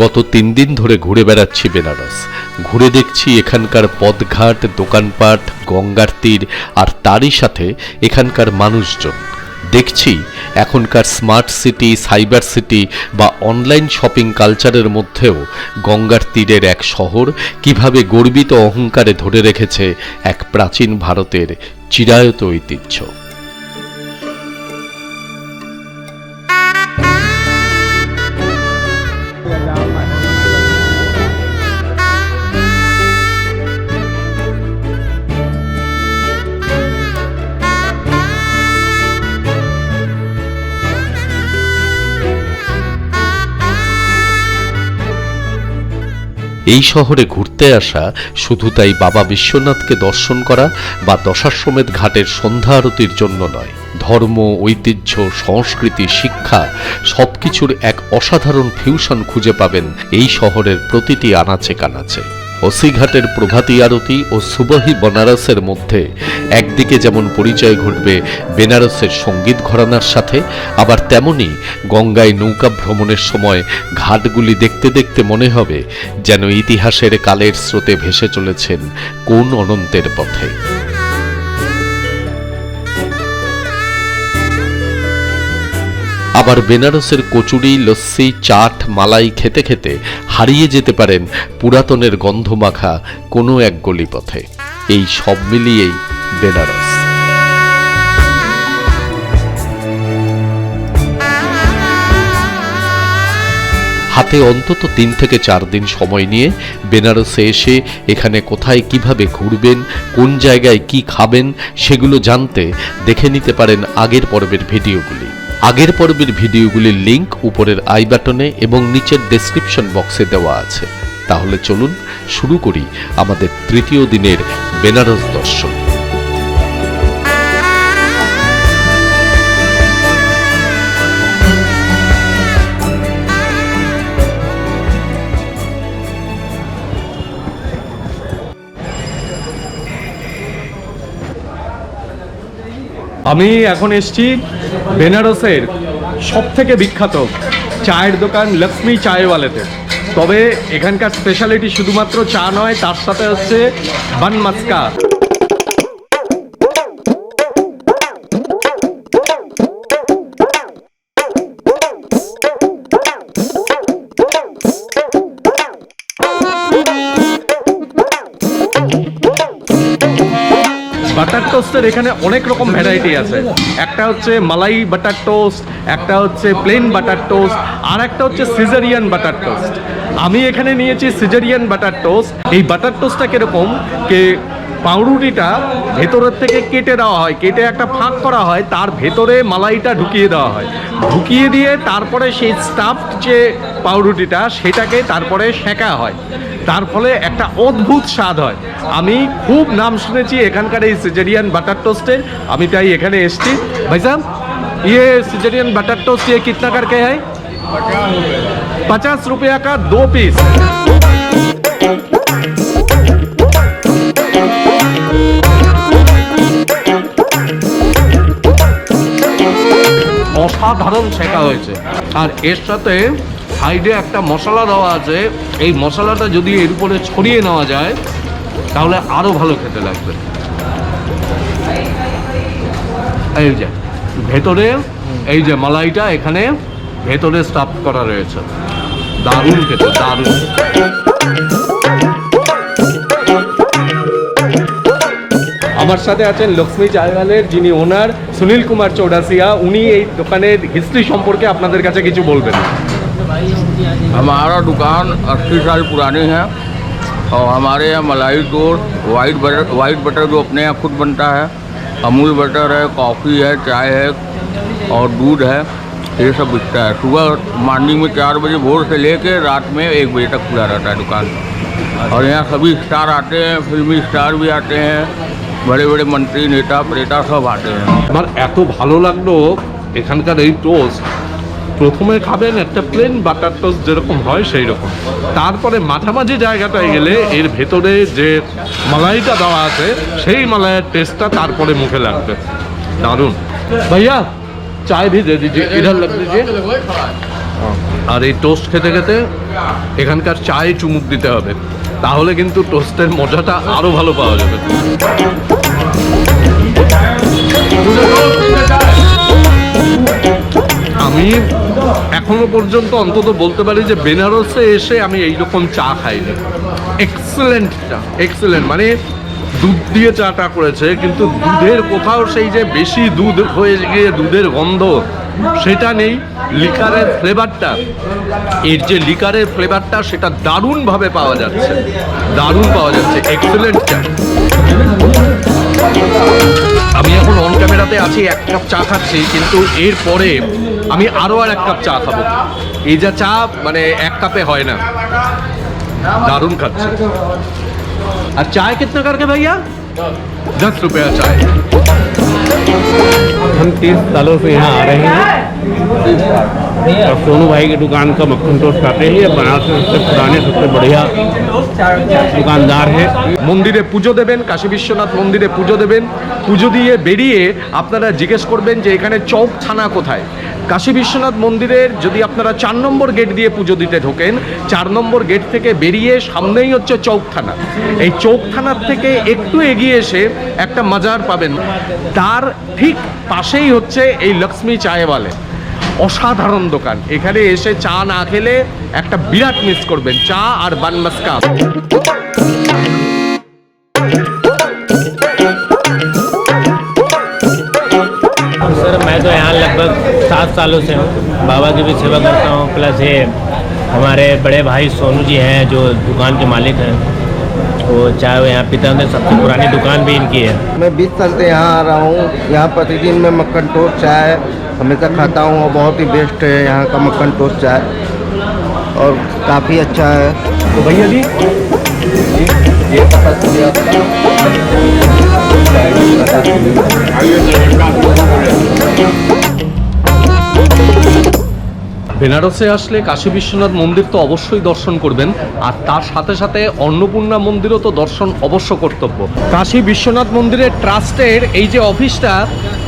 গত তিন দিন ধরে ঘুরে বেড়াচ্ছি বেনারস। ঘুরে দেখছি এখানকার পদঘাট দোকানপাট, গঙ্গার তীর, আর তারই সাথে এখানকার মানুষজন। দেখছি এখনকার স্মার্ট সিটি, সাইবার সিটি বা অনলাইন শপিং কালচারের মধ্যেও গঙ্গার তীরের এক শহর কীভাবে গর্বিত অহংকারে ধরে রেখেছে এক প্রাচীন ভারতের চিরায়ত ঐতিহ্য। এই শহরে ঘুরতে আসা শুধু তাই বাবা বিশ্বনাথকে দর্শন করা বা দশাশ্বমেধ ঘাটের সন্ধ্যা আরতির জন্য নয়। ধর্ম, ঐতিহ্য, সংস্কৃতি, শিক্ষা সবকিছুর এক অসাধারণ ফিউশন খুঁজে পাবেন এই শহরের প্রতিটি আনাচে কানাচে। ওসিঘাটের প্রভাতী আরতি ও সুবহি বনারসের মধ্যে একদিকে যেমন পরিচয় ঘটবে বেনারসের সংগীত ঘরানার সাথে, আবার তেমনি গঙ্গায় নৌকা ভ্রমণের সময় ঘাটগুলি দেখতে দেখতে মনে হবে যেন ইতিহাসের কালের স্রোতে ভেসে চলেছেন কোন অনন্তের পথে। আবার বেনারসের কচুরি, লস্যি, চাট, মালাই খেতে খেতে হারিয়ে যেতে পারেন পুরাতনের গন্ধমাখা কোনো এক গলিপথে। এই সব মিলিয়েই বেনারস। হাতে অন্তত তিন থেকে চার দিন সময় নিয়ে বেনারসে এসে এখানে কোথায় কীভাবে ঘুরবেন, কোন জায়গায় কি খাবেন, সেগুলো জানতে দেখে নিতে পারেন আগের পর্বের ভিডিওগুলি। আগের পর্বের ভিডিওগুলির লিংক উপরের আই বাটনে এবং নিচের ডেসক্রিপশন বক্সে দেওয়া আছে। তাহলে চলুন শুরু করি আমাদের তৃতীয় দিনের বেনারস দর্শন। আমি এখন এসছি বেনারসের সব থেকে বিখ্যাত চায়ের দোকান লক্ষ্মী চায়ওয়ালেতে। তবে এখানকার স্পেশালিটি শুধুমাত্র চা নয়, তার সাথে হচ্ছে বান মাস্কা বাটার টোস্টের এখানে অনেক রকম ভ্যারাইটি আছে। একটা হচ্ছে মালাই বাটার টোস্ট, একটা হচ্ছে প্লেন বাটার টোস্ট আর একটা হচ্ছে সিজারিয়ান বাটার টোস্ট। আমি এখানে নিয়েছি সিজারিয়ান বাটার টোস্ট। এই বাটার টোস্টটা কীরকম? কে পাউরুটিটা ভেতরের থেকে কেটে দেওয়া হয়, কেটে একটা ফাঁক করা হয়, তার ভেতরে মালাইটা ঢুকিয়ে দেওয়া হয়। ঢুকিয়ে দিয়ে তারপরে সেই স্টাফড যে পাউরুটিটা, সেটাকে তারপরে সেঁকা হয়। তার ফলে একটা অদ্ভুত স্বাদ হয় আমি খুব নাম শুনেছি এখানকার এই সিজারিয়ান বাটার টোস্টের আমি তাই এখানে এসছি ভাই সাহেব ये सिजरियन बटर टोस्ट ये कितना करके है पचास रुपया का दो पीस অসাধারণ শেখা হয়েছে আর এর সাথে সাইডে একটা মশলা দেওয়া আছে। এই মশলাটা যদি এর উপরে ছড়িয়ে নেওয়া যায়, তাহলে আরও ভালো খেতে লাগবে। এই যে, ভেতরে, এই যে মালাইটা এখানে ভেতরে স্টাফ করা রয়েছে। দারুণ খেতে, দারুণ। আমার সাথে আছেন লক্ষ্মী চায়ওয়ালের যিনি ওনার সুনীল কুমার চৌরাসিয়া উনি এই দোকানের হিস্ট্রি সম্পর্কে আপনাদের কাছে কিছু বলবেন। हमारा दुकान 80 साल पुरानी है और हमारे यहाँ मलाई toast white butter white butter जो अपने यहाँ खुद बनता है अमूल बटर है कॉफ़ी है चाय है और दूध है ये सब बिकता है सुबह मॉर्निंग में चार बजे भोर से लेके रात में एक बजे तक खुला रहता है दुकान और यहाँ सभी स्टार आते हैं फिल्मी स्टार भी आते हैं बड़े बड़े मंत्री नेता प्रेता सब आते हैं আমার এত ভালো লাগলো এখানকার এই টোস্ট প্রথমে খাবেন একটা প্লেন বাটার টোস্ট যেরকম হয় সেই রকম তারপরে মাঝামাঝি জায়গাটায় গেলে এর ভেতরে যে মালাইটা দেওয়া আছে সেই মালাইয়ের টেস্টটা তারপরে মুখে লাগবে। দারুণ। ভাইয়া চায় ভি দিয়ে দিজিয়ে ইধার লাগ দিজিয়ে হ্যাঁ। আর এই টোস্ট খেতে খেতে এখানকার চায়ে চুমুক দিতে হবে। তাহলে কিন্তু টোস্টের মজাটা আরও ভালো পাওয়া যাবে। আমি এখনও পর্যন্ত অন্তত বলতে পারি যে বেনারসে এসে আমি এইরকম চা খাইনি। এক্সেলেন্ট চা এক্সেলেন্ট মানে দুধ দিয়ে চাটা করেছে, কিন্তু দুধের কোথাও সেই যে বেশি দুধ হয়ে গিয়ে দুধের গন্ধ, সেটা নেই। লিকারের ফ্লেভারটা এর যে লিকারের ফ্লেভারটা সেটা দারুণভাবে পাওয়া যাচ্ছে। দারুণ পাওয়া যাচ্ছে এক্সেলেন্ট চা। আমি এখন অন ক্যামেরাতে আছি, এক কাপ চা খাচ্ছি, কিন্তু এর পরে আমি আরও আর এক কাপ চা খাব। এই যা চা মানে এক কাপে হয় না। দারুণ খাচ্ছি। আর চায় কিতনা করকে ভাইয়া? दस रुपया चाय हम तीस সালো से यहाँ आ रहे हैं। और सोनू भाई की दुकान का मक्खन टोस्ट खाते हैं ये बनारस में सबसे पुराने सबसे बढ़िया दुकानदार है মন্দিরে পুজো দেবেন কাশী বিশ্বনাথ মন্দিরে পুজো দেবেন পুজো দিয়ে বেরিয়ে আপনারা জিজ্ঞেস করবেন যে এখানে চৌক থানা কোথায় কাশী বিশ্বনাথ মন্দিরের যদি আপনারা চার নম্বর গেট দিয়ে পুজো দিতে ঢোকেন চার নম্বর গেট থেকে বেরিয়ে সামনেই হচ্ছে চৌক থানা এই চৌক থানার থেকে একটু এগিয়ে এসে একটা মাজার পাবেন তার ঠিক পাশেই হচ্ছে এই লক্ষ্মী চায়ওয়ালে অসাধারণ দোকান এখানে এসে চা না খেলে একটা বিরাট মিস করবেন চা আর বান মাস্কা सर मैं तो यहाँ लगभग सात सालों से हूँ बाबा की भी सेवा करता हूँ प्लस ये हमारे बड़े भाई सोनू जी हैं जो दुकान के मालिक हैं वो चाय वो यहाँ पीते हैं सबसे पुरानी दुकान भी इनकी है। मैं बीस साल से यहाँ आ रहा हूँ। यहाँ प्रतिदिन मैं मक्खन टोस्ट चाय हमेशा खाता हूँ और बहुत ही बेस्ट है यहाँ का मक्खन टोस्ट चाय। और काफ़ी अच्छा है। तो भैया जी ये पता বেনারসে আসলে কাশী বিশ্বনাথ মন্দির তো অবশ্যই দর্শন করবেন, আর তার সাথে সাথে অন্নপূর্ণা মন্দিরও তো দর্শন অবশ্য কর্তব্য। কাশী বিশ্বনাথ মন্দিরের ট্রাস্টের এই যে অফিসটা,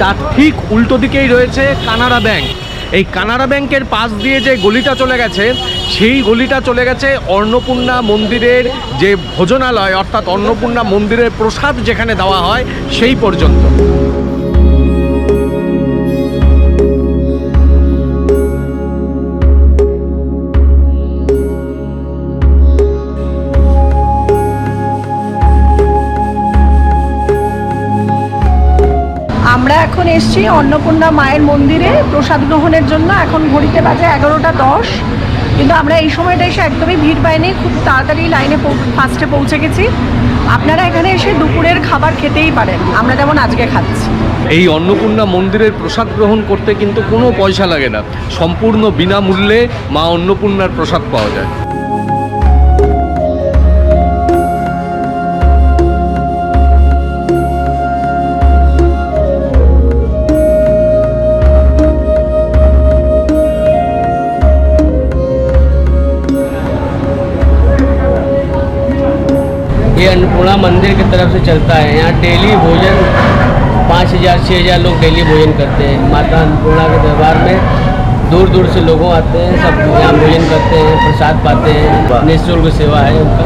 তার ঠিক উল্টো দিকেই রয়েছে কানাড়া ব্যাংক। এই কানাড়া ব্যাংকের পাশ দিয়ে যে গলিটা চলে গেছে, সেই গলিটা চলে গেছে অন্নপূর্ণা মন্দিরের যে ভোজনালয়, অর্থাৎ অন্নপূর্ণা মন্দিরের প্রসাদ যেখানে দেওয়া হয়, সেই পর্যন্ত। এসেছি অন্নপূর্ণা মায়ের মন্দিরে। প্রসাদ গ্রহণের জন্য এখন ঘড়িতে বাজে এগারোটা দশ। কিন্তু আমরা এই সময়টা এসে একদমই ভিড় পাইনি। খুব তাড়াতাড়ি লাইনে ফার্স্টে পৌঁছে গেছি। আপনারা এখানে এসে দুপুরের খাবার খেতেই পারেন। আমরা যেমন আজকে খাচ্ছি। এই অন্নপূর্ণা মন্দিরের প্রসাদ গ্রহণ করতে কিন্তু কোনো পয়সা লাগে না। সম্পূর্ণ বিনামূল্যে মা অন্নপূর্ণার প্রসাদ পাওয়া যায়। ये अन्नपूर्णा मंदिर की तरफ से चलता है यहाँ डेली भोजन पाँच हज़ार छः हज़ार लोग डेली भोजन करते हैं माता अन्नपूर्णा के दरबार में दूर दूर से लोगों आते हैं सब यहाँ भोजन करते हैं प्रसाद पाते हैं निःशुल्क सेवा है उनका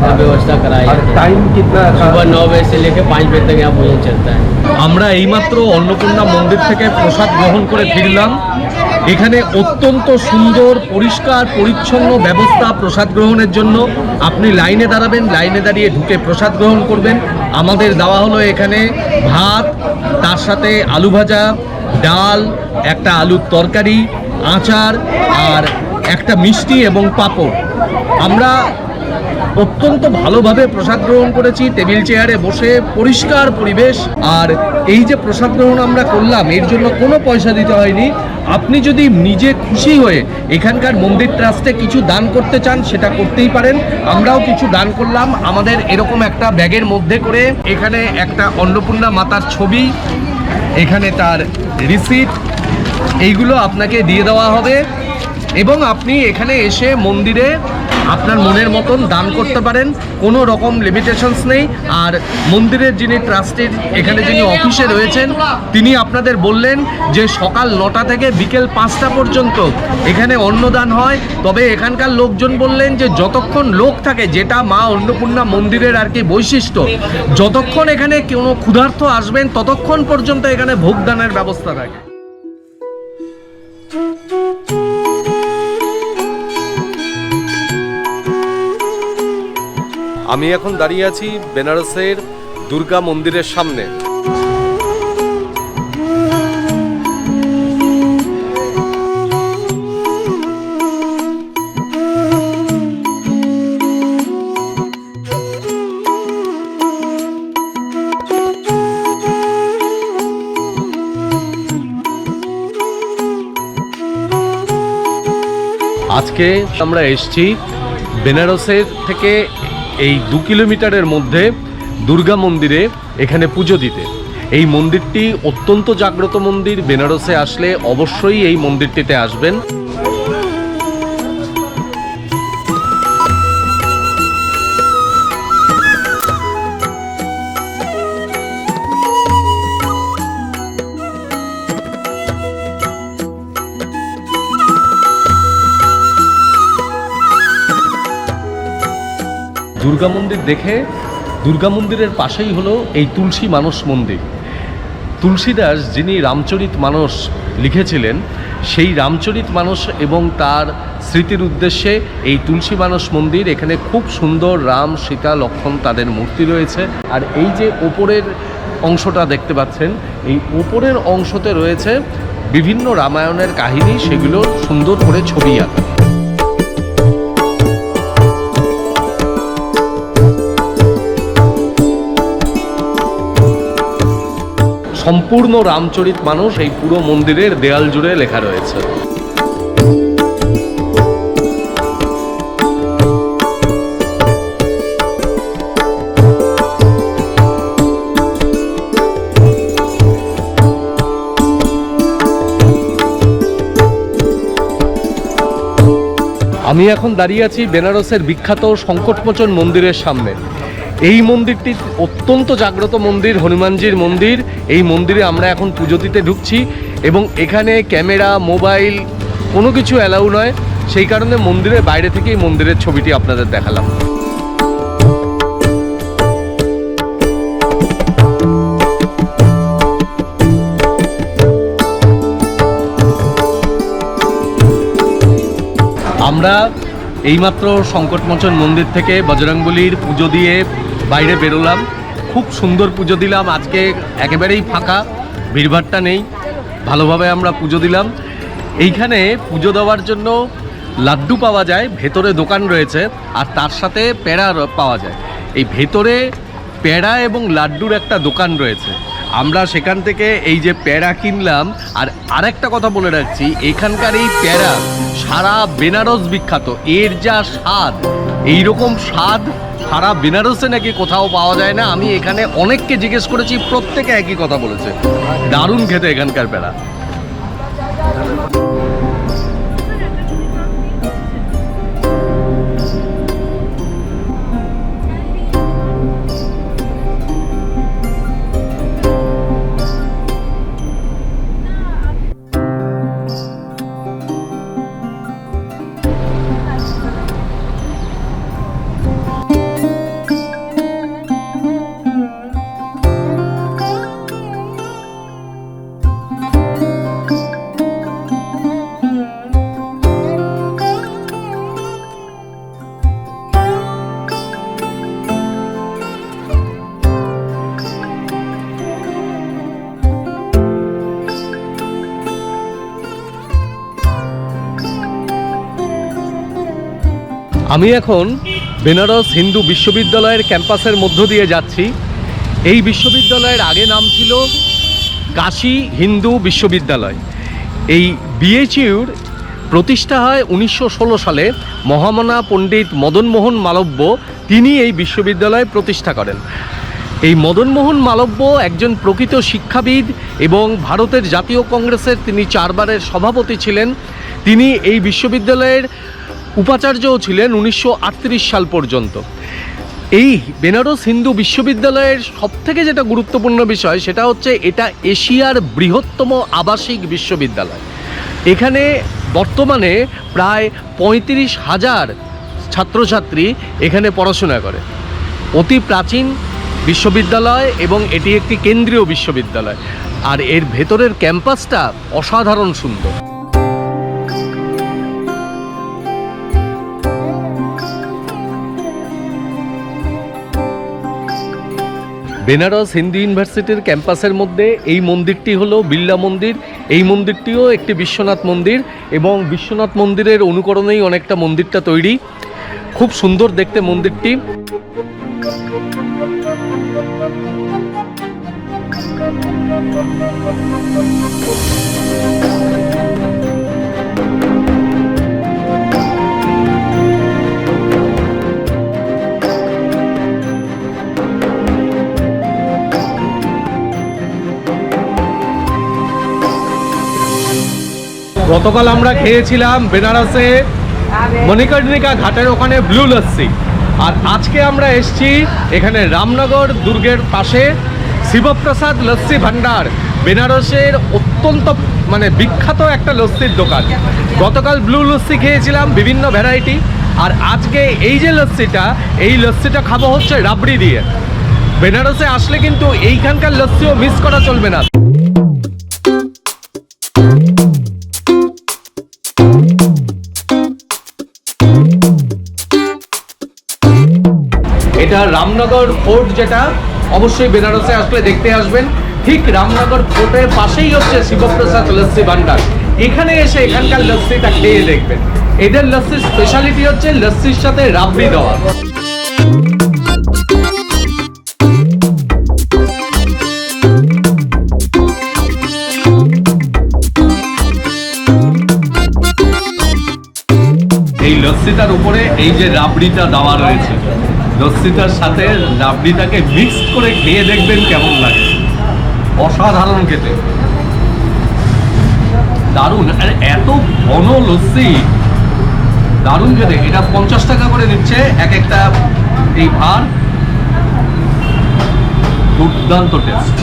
यहाँ व्यवस्था कराई है টাইম কিতনা सुबह नौ बजे से लेकर पाँच बजे तक यहाँ भोजन चलता है আমরা এইমাত্র অন্নপূর্ণা মন্দির থেকে প্রসাদ গ্রহণ করে ফিরলাম এখানে অত্যন্ত সুন্দর, পরিষ্কার, পরিচ্ছন্ন ব্যবস্থা প্রসাদ গ্রহণের জন্য আপনি লাইনে দাঁড়াবেন, লাইনে দাঁড়িয়ে ঢুকে প্রসাদ গ্রহণ করবেন। আমাদের দেওয়া হলো এখানে ভাত, তার সাথে আলু ভাজা, ডাল, একটা আলুর তরকারি, আচার আর একটা মিষ্টি এবং পাপড়। আমরা অত্যন্ত ভালোভাবে প্রসাদ গ্রহণ করেছি, টেবিল চেয়ারে বসে, পরিষ্কার পরিবেশ। আর এই যে প্রসাদ গ্রহণ আমরা করলাম, এর জন্য কোনো পয়সা দিতে হয়নি। আপনি যদি নিজে খুশি হয়ে এখানকার মন্দির ট্রাস্টে কিছু দান করতে চান, সেটা করতেই পারেন। আমরাও কিছু দান করলাম। আমাদের এরকম একটা ব্যাগের মধ্যে করে এখানে একটা অন্নপূর্ণা মাতার ছবি, এখানে তার রিসিট, এইগুলো আপনাকে দিয়ে দেওয়া হবে। এবং আপনি এখানে এসে মন্দিরে আপনার মনের মতন দান করতে পারেন, কোনো রকম লিমিটেশনস নেই। আর মন্দিরের যিনি ট্রাস্টের, এখানে যিনি অফিসে রয়েছেন, তিনি আপনাদের বললেন যে সকাল নটা থেকে বিকেল পাঁচটা পর্যন্ত এখানে অন্নদান হয়। তবে এখানকার লোকজন বললেন যে যতক্ষণ লোক থাকে, যেটা মা অন্নপূর্ণা মন্দিরের আর কি বৈশিষ্ট্য, যতক্ষণ এখানে কোনো ক্ষুধার্ত আসবেন, ততক্ষণ পর্যন্ত এখানে ভোগদানের ব্যবস্থা থাকে। আমি এখন দাঁড়িয়ে আছি বেনারসের দুর্গা মন্দিরের সামনে। আজকে আমরা এসছি বেনারসের থেকে এই দু কিলোমিটারের মধ্যে দুর্গা মন্দিরে এখানে পুজো দিতে। এই মন্দিরটি অত্যন্ত জাগ্রত মন্দির। বেনারসে আসলে অবশ্যই এই মন্দিরটিতে আসবেন। দুর্গা মন্দির দেখে দুর্গা মন্দিরের পাশেই হলো এই তুলসী মানস মন্দির। তুলসীদাস যিনি রামচরিত মানস লিখেছিলেন, সেই রামচরিত মানস এবং তার স্মৃতির উদ্দেশ্যে এই তুলসী মানস মন্দির, এখানে খুব সুন্দর রাম, সীতা, লক্ষণ তাদের মূর্তি রয়েছে। আর এই যে ওপরের অংশটা দেখতে পাচ্ছেন, এই ওপরের অংশতে রয়েছে বিভিন্ন রামায়ণের কাহিনী, সেগুলো সুন্দর করে ছবি আঁকা। সম্পূর্ণ রামচরিত মানুষ এই পুরো মন্দিরের দেয়াল জুড়ে লেখা রয়েছে। আমি এখন দাঁড়িয়ে আছি বেনারসের বিখ্যাত সংকটমোচন মন্দিরের সামনে। এই মন্দিরটি অত্যন্ত জাগ্রত মন্দির, হনুমানজির মন্দির। এই মন্দিরে আমরা এখন পুজো দিতে ঢুকছি এবং এখানে ক্যামেরা, মোবাইল কোনো কিছু অ্যালাউ নয়। সেই কারণে মন্দিরের বাইরে থেকেই মন্দিরের ছবিটি আপনাদের দেখালাম। আমরা এইমাত্র সংকটমোচন মন্দির থেকে বজরংবলির পুজো দিয়ে বাইরে বেরোলাম। খুব সুন্দর পুজো দিলাম। আজকে একেবারেই ফাঁকা, ভিড়ভাড়টা নেই। ভালোভাবে আমরা পুজো দিলাম। এইখানে পুজো দেওয়ার জন্য লাড্ডু পাওয়া যায়, ভেতরে দোকান রয়েছে, আর তার সাথে প্যাড়া পাওয়া যায়। এই ভেতরে প্যাড়া এবং লাড্ডুর একটা দোকান রয়েছে। আমরা সেখান থেকে এই যে প্যারা কিনলাম, আর আরেকটা কথা বলে রাখছি, এখানকার এই প্যারা সারা বেনারস বিখ্যাত, এর যা স্বাদ, এইরকম স্বাদ সারা বেনারসে নাকি কোথাও পাওয়া যায় না, আমি এখানে অনেককে জিজ্ঞেস করেছি, প্রত্যেকে একই কথা বলেছে। দারুণ খেতে এখানকার প্যাড়া আমি এখন বেনারস হিন্দু বিশ্ববিদ্যালয়ের ক্যাম্পাসের মধ্য দিয়ে যাচ্ছি। এই বিশ্ববিদ্যালয়ের আগে নাম ছিল কাশী হিন্দু বিশ্ববিদ্যালয়। এই বিএচইউর প্রতিষ্ঠা হয় উনিশশো ষোলো সালে। মহামনা পণ্ডিত মদনমোহন মালব্য তিনি এই বিশ্ববিদ্যালয় প্রতিষ্ঠা করেন। এই মদনমোহন মালব্য একজন প্রকৃত শিক্ষাবিদ এবং ভারতের জাতীয় কংগ্রেসের তিনি চারবারের সভাপতি ছিলেন। তিনি এই বিশ্ববিদ্যালয়ের উপাচার্যও ছিলেন উনিশশো আটত্রিশ সাল পর্যন্ত। এই বেনারস হিন্দু বিশ্ববিদ্যালয়ের সবথেকে যেটা গুরুত্বপূর্ণ বিষয়, সেটা হচ্ছে এটা এশিয়ার বৃহত্তম আবাসিক বিশ্ববিদ্যালয়। এখানে বর্তমানে প্রায় পঁয়ত্রিশ হাজার ছাত্রছাত্রী এখানে পড়াশোনা করে। অতি প্রাচীন বিশ্ববিদ্যালয় এবং এটি একটি কেন্দ্রীয় বিশ্ববিদ্যালয়। আর এর ভেতরের ক্যাম্পাসটা অসাধারণ সুন্দর। বেনারস হিন্দু ইউনিভার্সিটির ক্যাম্পাসের মধ্যে এই মন্দিরটি হল বিল্লা মন্দির। এই মন্দিরটিও একটি বিশ্বনাথ মন্দির এবং বিশ্বনাথ মন্দিরের অনুকরণেই অনেকটা মন্দিরটা তৈরি। খুব সুন্দর দেখতে মন্দিরটি। গতকাল আমরা খেয়েছিলাম বেনারসে মণিকর্ণিকা ঘাটের ওখানে ব্লু লস্যি। আর আজকে আমরা এসছি এখানে রামনগর দুর্গের পাশে শিবপ্রসাদ লস্যি ভান্ডার বেনারসের অত্যন্ত মানে বিখ্যাত একটা লস্যির দোকান। গতকাল ব্লু লস্যি খেয়েছিলাম বিভিন্ন ভ্যারাইটি আর আজকে এই যে লস্যিটা, এই লস্যিটা খাব হচ্ছে রাবড়ি দিয়ে। বেনারসে আসলে কিন্তু এইখানকার লস্যিও মিস করা চলবে না। এটা রামনগর ফোর্ট যেটা, অবশ্যই বেনারসে আসলে দেখতে আসবেন। ঠিক রামনগর ফোর্টের পাশেই হচ্ছে শিবপ্রসাদ লস্যি ভান্ডার এখানে এসে এখানকার লস্যিটা খেয়ে দেখবেন। এদের লস্যির স্পেশালিটি হচ্ছে লস্যির সাথে রাবড়ি দেওয়া। এই লস্যিটার উপরে এই যে রাবড়িটা দেওয়া রয়েছে। লস্যিটার সাথে রাবড়িটাকে মিক্স করে খেয়ে দেখবেন কেমন লাগে। অসাধারণ খেতে। দারুণ। আর, এত ঘন লস্যি। দারুণ খেতে। এটা পঞ্চাশ টাকা করে নিচ্ছে এক একটা এই ভার। দুর্দান্ত টেস্ট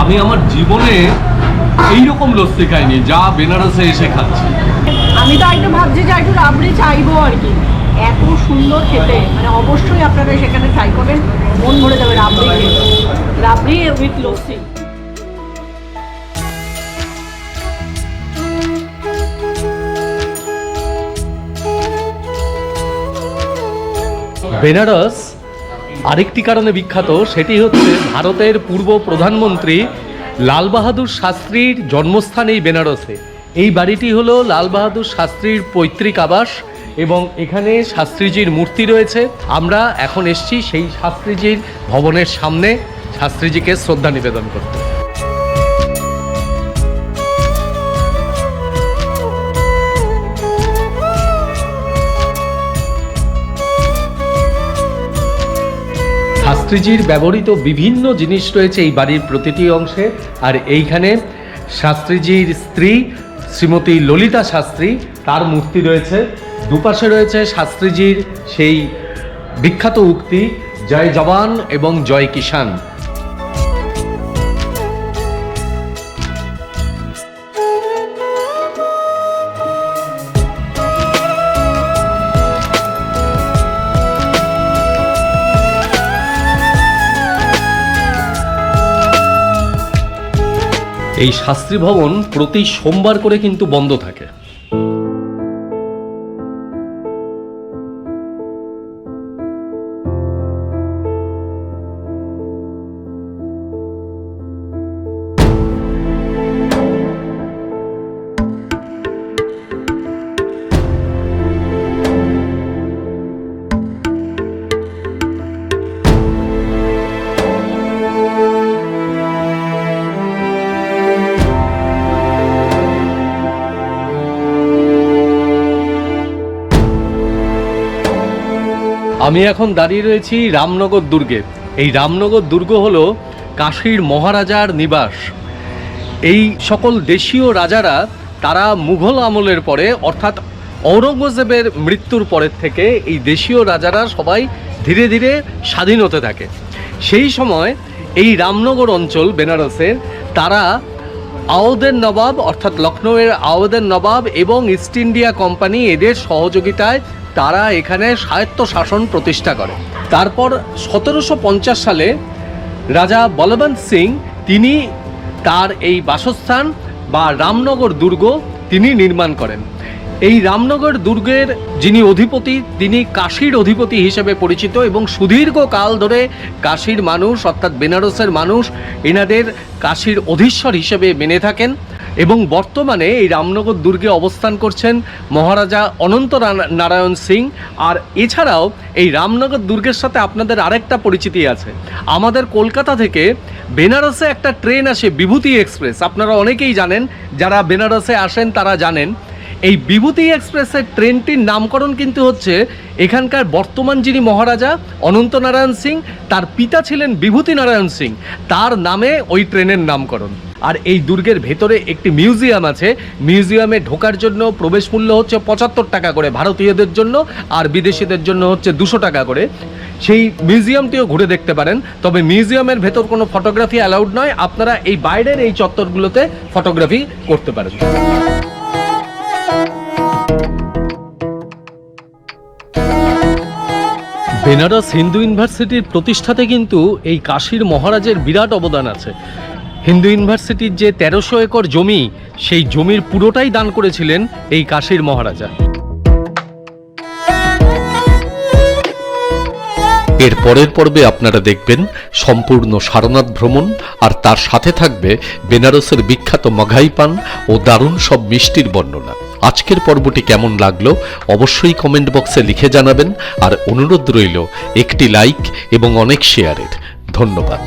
আমি আমার জীবনে এইরকম লস্যি খাইনি, যা বেনারসে এসে খাচ্ছি। আমি তো একটু ভাবছি যে একটু রাবড়ি চাইব আর কি। এত সুন্দর খেতে। মানে অবশ্যই আপনারা সেখানে ট্রাই করবেন। মন ভরে যাবে রাবড়ি রাবড়ি উইথ লস্যি। বেনারস, আরেকটি কারণে বিখ্যাত, সেটি হচ্ছে ভারতের পূর্ব প্রধানমন্ত্রী লাল বাহাদুর শাস্ত্রীর জন্মস্থান এই বেনারসে। এই বাড়িটি হলো লাল বাহাদুর শাস্ত্রীর পৈতৃক আবাস। এবং এখানে শাস্ত্রীজির মূর্তি রয়েছে। আমরা এখন এসছি সেই শাস্ত্রীজির ভবনের সামনে। শাস্ত্রীজিকে শ্রদ্ধা নিবেদন করতে। শাস্ত্রীজির ব্যবহৃত বিভিন্ন জিনিস রয়েছে এই বাড়ির প্রতিটি অংশে। আর এইখানে শাস্ত্রীজির স্ত্রী শ্রীমতী ললিতা শাস্ত্রী, তার মূর্তি রয়েছে। দুপাশে রয়েছে শাস্ত্রীজির সেই বিখ্যাত উক্তি, জয় জওয়ান এবং জয় কিষান এই শাস্ত্রী ভবন প্রতি সোমবার করে কিন্তু বন্ধ থাকে। আমি এখন দাঁড়িয়ে রয়েছি রামনগর দুর্গে। এই রামনগর দুর্গ হলো কাশীর মহারাজার নিবাস। এই সকল দেশীয় রাজারা তারা মুঘল আমলের পরে, অর্থাৎ ঔরঙ্গজেবের মৃত্যুর পরের থেকে এই দেশীয় রাজারা সবাই ধীরে ধীরে স্বাধীন হতে থাকে। সেই সময় এই রামনগর অঞ্চল, বেনারসের, তারা আওদের নবাব, অর্থাৎ লখনৌয়ের আওদের নবাব এবং ইস্ট ইন্ডিয়া কোম্পানি এদের সহযোগিতায় তারা এখানে স্বায়ত্ত শাসন প্রতিষ্ঠা করে। তারপর সতেরোশো পঞ্চাশ সালে রাজা বলবন্ত সিং, তিনি তার এই বাসস্থান বা রামনগর দুর্গ তিনি নির্মাণ করেন। এই রামনগর দুর্গের যিনি অধিপতি, তিনি কাশীর অধিপতি হিসেবে পরিচিত এবং সুদীর্ঘ কাল ধরে কাশীর মানুষ, অর্থাৎ বেনারসের মানুষ, এনাদের কাশীর অধীশ্বর হিসেবে মেনে থাকেন। এবং বর্তমানে এই রামনগর দুর্গে অবস্থান করছেন মহারাজা অনন্ত নারায়ণ সিং। আর এছাড়াও এই রামনগর দুর্গের সাথে আপনাদের আরেকটা পরিচিতি আছে। আমাদের কলকাতা থেকে বেনারসে একটা ট্রেন আসে বিভূতি এক্সপ্রেস। আপনারা অনেকেই জানেন, যারা বেনারসে আসেন তারা জানেন। এই বিভূতি এক্সপ্রেসের ট্রেনটির নামকরণ কিন্তু হচ্ছে এখানকার বর্তমান যিনি মহারাজা অনন্ত নারায়ণ সিং, তার পিতা ছিলেন বিভূতি নারায়ণ সিং। তার নামে ওই ট্রেনের নামকরণ। আর এই দুর্গের ভেতরে একটি মিউজিয়াম আছে। মিউজিয়ামে ঢোকার জন্য প্রবেশ মূল্য হচ্ছে পঁচাত্তর টাকা করে, ভারতীয়দের জন্য আর বিদেশিদের জন্য হচ্ছে দুশো টাকা করে। সেই মিউজিয়ামটিও ঘুরে দেখতে পারেন। তবে মিউজিয়ামের ভেতর কোনো ফটোগ্রাফি অ্যালাউড নয়। আপনারা এই বাইরের এই চত্বরগুলোতে ফটোগ্রাফি করতে পারেন। বেনারস হিন্দু ইউনিভার্সিটির প্রতিষ্ঠাতে কিন্তু এই কাশীর মহারাজের বিরাট অবদান আছে। হিন্দু ইউনিভার্সিটির যে তেরোশো একর জমি, সেই জমির পুরোটাই দান করেছিলেন এই কাশীর মহারাজা। এর পরের পর্বে আপনারা দেখবেন সম্পূর্ণ সারনাথ ভ্রমণ, আর তার সাথে থাকবে বেনারসের বিখ্যাত মাঘাই পান ও দারুণ সব মিষ্টির বর্ণনা। আজকের পর্বটি কেমন লাগল অবশ্যই কমেন্ট বক্সে লিখে জানাবেন। আর অনুরোধ রইল, একটি লাইক এবং অনেক শেয়ারের ধন্যবাদ।